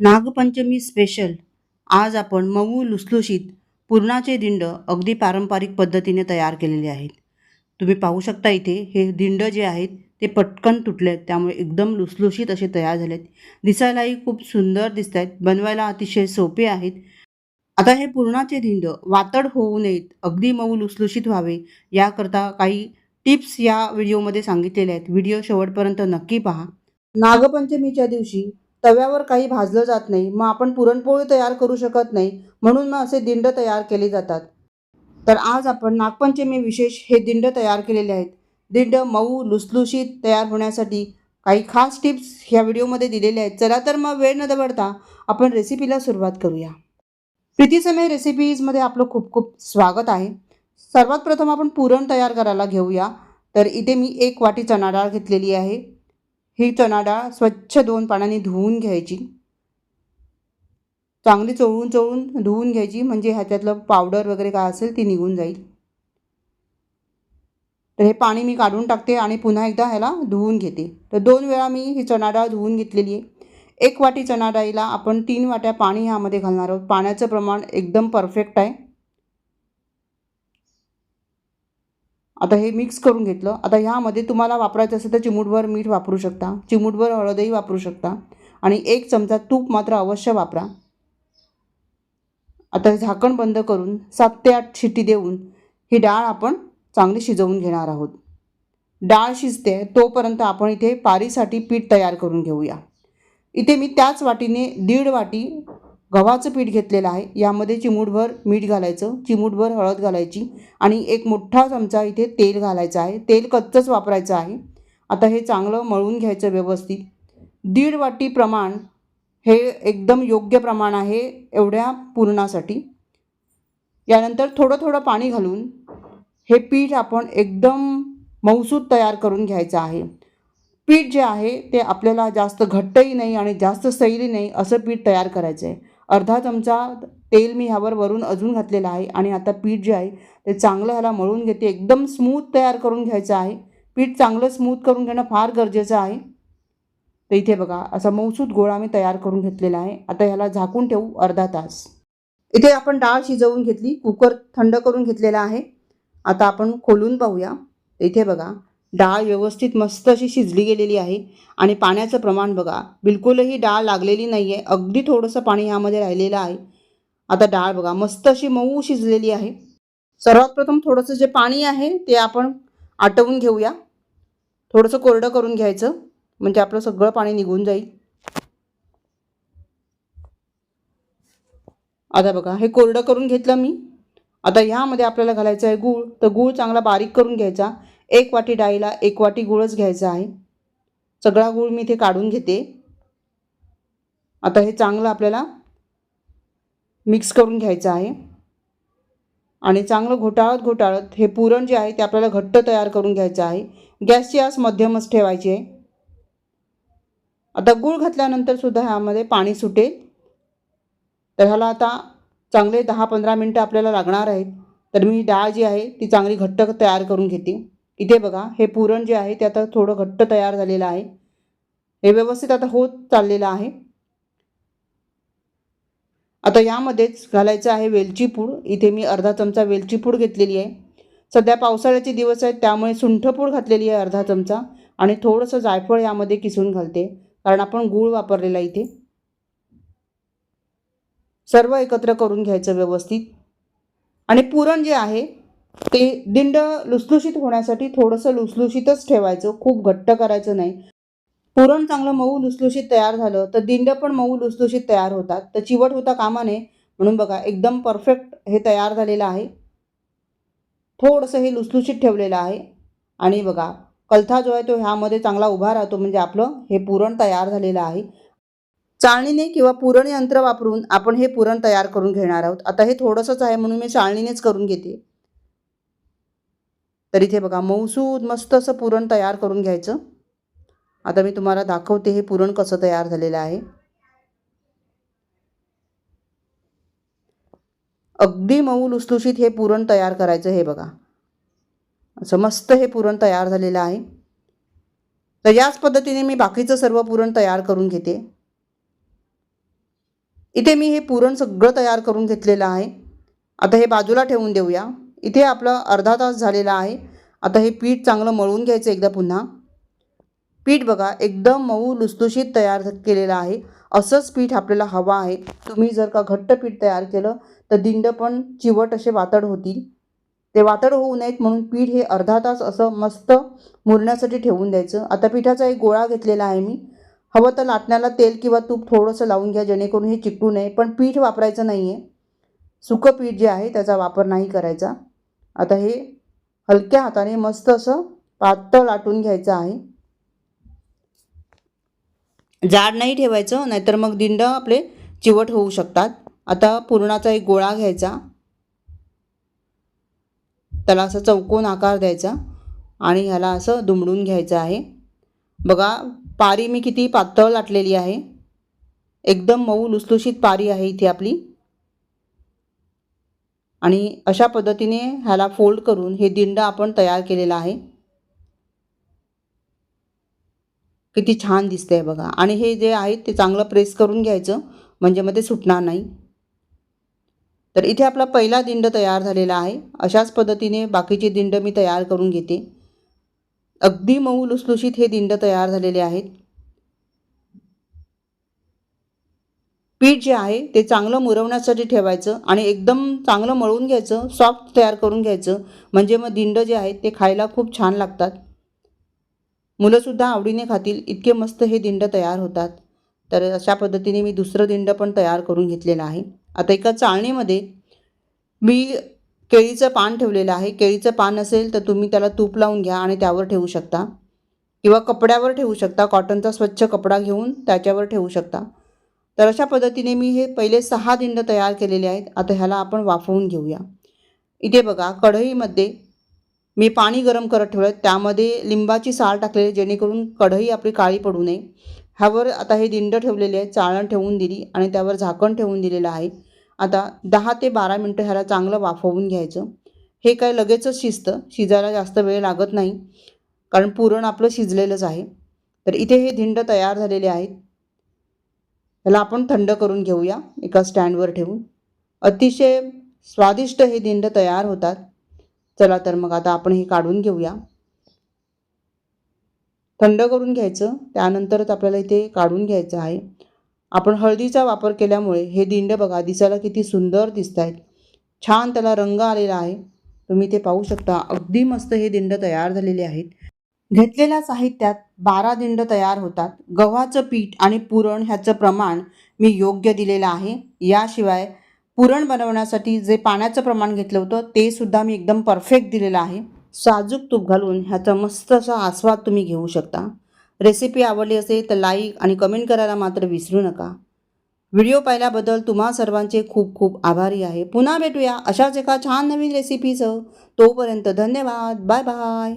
Nagpanchami special आज आपण मऊ लुसलुशीत पुरणाचे दिंड अगदी पारंपरिक पद्धतीने तयार केलेले आहेत. तुम्ही पाहू शकता इथे हे दिंड जे आहेत ते पटकन तुटले आहेत त्यामुळे एकदम लुसलुशीत असे तयार झालेत. दिसायलाही खूप सुंदर दिसत आहेत बनवायला अतिशय सोपे आहेत. आता हे पुरणाचे दिंड वातड होऊ नयेत अगदी मऊ लुसलुशीत व्हावे याकरता काही टिप्स या व्हिडिओमध्ये सांगितलेल्या आहेत. व्हिडिओ शेवटपर्यंत नक्की पहा. नागपंचमीच्या दिवशी तव्यावर काही भाजलं जात नाही. मग आपण पुरणपोळी तयार करू शकत नाही. म्हणून मग असे दिंड तयार केले जातात. तर आज आपण नागपंचमी विशेष हे दिंड तयार केलेले आहेत. दिंड मऊ लुसलुशीत तयार होण्यासाठी काही खास टिप्स ह्या व्हिडिओमध्ये दिलेल्या आहेत. चला तर मग वेळ न दवडता आपण रेसिपीला सुरुवात करूया. प्रीतीसमय रेसिपीजमध्ये आपलं खूप खूप स्वागत आहे. सर्वात प्रथम आपण पुरण तयार करायला घेऊया. तर इथे मी एक वाटी चणा डाळ घेतलेली आहे. ही चणा डाळ स्वच्छ दोन पाण्याने धुवून घ्यायची. चांगली चोळून चोळून धुवून घ्यायची म्हणजे ह्याच्यातलं पावडर वगैरे काय असेल ती निघून जाईल. तर हे पाणी मी काढून टाकते आणि पुन्हा एकदा ह्याला धुवून घेते. तर दोन वेळा मी ही चणा डाळ धुवून घेतलेली आहे. एक वाटी चणा डाळीला आपण तीन वाट्या पाणी ह्यामध्ये घालणार आहोत. पाण्याचं प्रमाण एकदम परफेक्ट आहे. आता हे मिक्स करून घेतलं. आता ह्यामध्ये तुम्हाला वापरायचं असेल तर चिमूटभर मीठ वापरू शकता. चिमूटभर हळदही वापरू शकता. आणि एक चमचा तूप मात्र अवश्य वापरा. आता झाकण बंद करून सात ते आठ शिट्टी देऊन ही डाळ आपण चांगली शिजवून घेणार आहोत. डाळ शिजते तोपर्यंत आपण इथे पारीसाठी पीठ तयार करून घेऊया. इथे मी त्याच वाटीने दीड वाटी गव्हाचं पीठ घेतलेलं आहे. यामध्ये चिमूटभर मीठ घालायचं चिमूटभर हळद घालायची आणि एक मोठा चमचा इथे तेल घालायचं आहे. तेल कच्चंच वापरायचं आहे. आता हे चांगलं मळून घ्यायचं व्यवस्थित. दीड वाटी प्रमाण हे एकदम योग्य प्रमाण आहे एवढ्या पुरणासाठी. यानंतर थोडं थोडं पाणी घालून हे पीठ आपण एकदम मऊसूत तयार करून घ्यायचं आहे. पीठ जे आहे ते आपल्याला जास्त घट्टही नाही आणि जास्त सैली नाही असं पीठ तयार करायचं आहे. अर्धा चमचा तेल मी ह्यावर वरून अजून घातलेलं आहे आणि आता पीठ जे आहे ते चांगलं ह्याला मळून घेते. एकदम स्मूथ तयार करून घ्यायचं आहे. पीठ चांगलं स्मूथ करून घेणं फार गरजेचं आहे. तर इथे बघा असा मौसूद गोळा मी तयार करून घेतलेला आहे. आता ह्याला झाकून ठेवू अर्धा तास. इथे आपण डाळ शिजवून घेतली कुकर थंड करून घेतलेला आहे. आता आपण खोलून पाहूया. इथे बघा डाळ व्यवस्थित मस्त अशी शिजली गेलेली आहे. आणि पाण्याचं प्रमाण बघा बिलकुलही डाळ लागलेली नाही आहे अगदी थोडंसं पाणी ह्यामध्ये राहिलेलं आहे. आता डाळ बघा मस्त अशी मऊ शिजलेली आहे. सर्वात प्रथम थोडंसं जे पाणी आहे ते आपण आटवून घेऊया. थोडंसं कोरडं करून घ्यायचं म्हणजे आपलं सगळं पाणी निघून जाईल. आता बघा हे कोरडं करून घेतलं मी. आता ह्यामध्ये आपल्याला घालायचं आहे गूळ. तर गूळ चांगला बारीक करून घ्यायचा. एक वाटी डाळीला एक वाटी गुळच घ्यायचा आहे. सगळा गूळ मी इथे काढून घेते. आता हे चांगलं आपल्याला मिक्स करून घ्यायचं आहे. आणि चांगलं घोटाळत घोटाळत हे पुरण जे आहे ते आपल्याला घट्ट तयार करून घ्यायचं आहे. गॅसची आस मध्यमच ठेवायची आहे. आता गूळ घातल्यानंतर सुद्धा ह्यामध्ये पाणी सुटेल. तर ह्याला आता चांगले दहा पंधरा मिनटं आपल्याला लागणार आहेत. तर मी डाळ जी आहे ती चांगली घट्ट तयार करून घेते. इथे बघा हे पुरण जे आहे ते आता थोडं घट्ट तयार झालेलं आहे. हे व्यवस्थित आता होत चाललेलं आहे. आता यामध्येच घालायचं आहे वेलची पूड. इथे मी अर्धा चमचा वेलची पूड घेतलेली आहे. सध्या पावसाळ्याचे दिवस आहेत त्यामुळे सुंठपूड घातलेली आहे अर्धा चमचा. आणि थोडंसं जायफळ यामध्ये किसून घालते कारण आपण गूळ वापरलेला इथे. सर्व एकत्र करून घ्यायचं व्यवस्थित. आणि पुरण जे आहे ते दिंड लुसलुशीत होण्यासाठी थोडंसं लुसलुशीतच ठेवायचं खूप घट्ट करायचं नाही. पुरण चांगलं मऊ लुसलुशीत तयार झालं तर दिंड पण मऊ लुसलुशीत तयार होतात. तर चिवट होता कामा नये म्हणून बघा एकदम परफेक्ट हे तयार झालेलं आहे. थोडंसं हे लुसलुशीत ठेवलेलं आहे. आणि बघा कलथा जो आहे तो ह्यामध्ये चांगला उभा राहतो म्हणजे आपलं हे पुरण तयार झालेलं आहे. चाळणीने किंवा पुरण यंत्र वापरून आपण हे पुरण तयार करून घेणार आहोत. आता हे थोडंसंच आहे म्हणून मी चाळणीनेच करून घेते. तर इथे बघा मऊसूद मस्त असं पुरण तयार करून घ्यायचं. आता मी तुम्हाला दाखवते हे पुरण कसं तयार झालेलं आहे. अगदी मऊ लुसलुशीत हे पुरण तयार करायचं हे बघा. असं मस्त हे पुरण तयार झालेलं आहे. तर याच पद्धतीने मी बाकीचं सर्व पुरण तयार करून घेते. इथे मी हे पुरण सगळं तयार करून घेतलेलं आहे. आता हे बाजूला ठेवून देऊया. इथे आपलं अर्धा तास झालेला आहे. आता हे पीठ चांगलं मळून घ्यायचं एकदा पुन्हा. पीठ बघा एकदम मऊ लुसलुशीत तयार केलेलं आहे. असंच पीठ आपल्याला हवं आहे. तुम्ही जर का घट्ट पीठ तयार केलं तर दिंड पण चिवट असे वातड होतील. ते वातड होऊ नयेत म्हणून पीठ हे अर्धा तास असं मस्त मुरण्यासाठी ठेवून द्यायचं. आता पिठाचा एक गोळा घेतलेला आहे मी. हवं तर लाटण्याला तेल किंवा तूप थोडंसं लावून घ्या जेणेकरून हे चिकटू नये. पण पीठ वापरायचं नाही आहे सुकं पीठ जे आहे त्याचा वापर नाही करायचा. आता हे हलक्या हाताने मस्त असं पातळ लाटून घ्यायचं आहे. जाड नाही ठेवायचं नाहीतर मग दिंड आपले चिवट होऊ शकतात. आता पुरणाचा एक गोळा घ्यायचा. त्याला असं चौकोन आकार द्यायचा आणि ह्याला असं दुमडून घ्यायचं आहे. बघा पारी मी किती पातळ लाटलेली आहे. एकदम मऊ लुसलुशीत पारी आहे इथे आपली. आणि अशा पद्धतीने ह्याला फोल्ड करून हे दिंड आपण तयार केलेलं आहे. किती छान दिसतंय बघा. आणि हे जे आहे ते चांगलं प्रेस करून घ्यायचं म्हणजे मग ते सुटणार नाही. तर इथे आपला पहिला दिंड तयार झालेला आहे. अशाच पद्धतीने बाकीचे दिंड मी तयार करून घेते. अगदी मऊ लुसलुशीत हे दिंड तयार झालेले आहेत. पीठ जे आहे ते चांगलं मुरवण्यासाठी ठेवायचं आणि एकदम चांगलं मळून घ्यायचं सॉफ्ट तयार करून घ्यायचं. म्हणजे मग दिंड जे आहेत ते खायला खूप छान लागतात. मुलंसुद्धा आवडीने खातील इतके मस्त हे दिंड तयार होतात. तर अशा पद्धतीने मी दुसरं दिंड पण तयार करून घेतलेलं आहे. आता एका चाळणीमध्ये मी केळीचं पान ठेवलेलं आहे. केळीचं पान असेल तर तुम्ही त्याला तूप लावून घ्या आणि त्यावर ठेवू शकता. किंवा कपड्यावर ठेवू शकता. कॉटनचा स्वच्छ कपडा घेऊन त्याच्यावर ठेवू शकता. तर अशा पद्धतीने मी हे पहिले सहा दिंड तयार केलेले आहेत. आता ह्याला आपण वाफवून घेऊया. इथे बघा कढईमध्ये मी पाणी गरम करत ठेवलं त्यामध्ये लिंबाची साल टाकलेली जेणेकरून कढई आपली काळी पडू नये. ह्यावर आता हे दिंड ठेवलेले आहे चाळण ठेवून दिली आणि त्यावर झाकण ठेवून दिलेलं आहे. आता दहा ते बारा मिनटं ह्याला चांगलं वाफवून घ्यायचं. हे काय लगेचच शिजतं शिजायला जास्त वेळ लागत नाही कारण पुरण आपलं शिजलेलंच आहे. तर इथे हे दिंड तयार झालेले आहेत. ह्याला आपण थंड करून घेऊया एका स्टँडवर ठेवून. अतिशय स्वादिष्ट हे दिंड तयार होतात. चला तर मग आता आपण हे काढून घेऊया. थंड करून घ्यायचं त्यानंतरच आपल्याला इथे काढून घ्यायचं आहे. आपण हळदीचा वापर केल्यामुळे हे दिंड बघा दिसायला किती सुंदर दिसत आहेत छान त्याला रंग आलेला आहे. तुम्ही ते पाहू शकता अगदी मस्त हे दिंड तयार झालेले आहेत. घेतलेल्या साहित्यात बारा दिंड तयार होतात. गव्हाचं पीठ आणि पुरण ह्याचं प्रमाण मी योग्य दिलेलं आहे. याशिवाय पुरण बनवण्यासाठी जे पाण्याचं प्रमाण घेतलं होतं ते सुद्धा मी एकदम परफेक्ट दिलेलं आहे. साजूक तूप घालून ह्याचा मस्त असा आस्वाद तुम्ही घेऊ शकता. रेसिपी आवडली असेल तर लाईक आणि कमेंट करायला मात्र विसरू नका. व्हिडिओ पाहिल्याबद्दल तुम्हा सर्वांचे खूप खूप आभारी आहे. पुन्हा भेटूया अशाच एका छान नवीन रेसिपीचं तोपर्यंत धन्यवाद. Bye bye.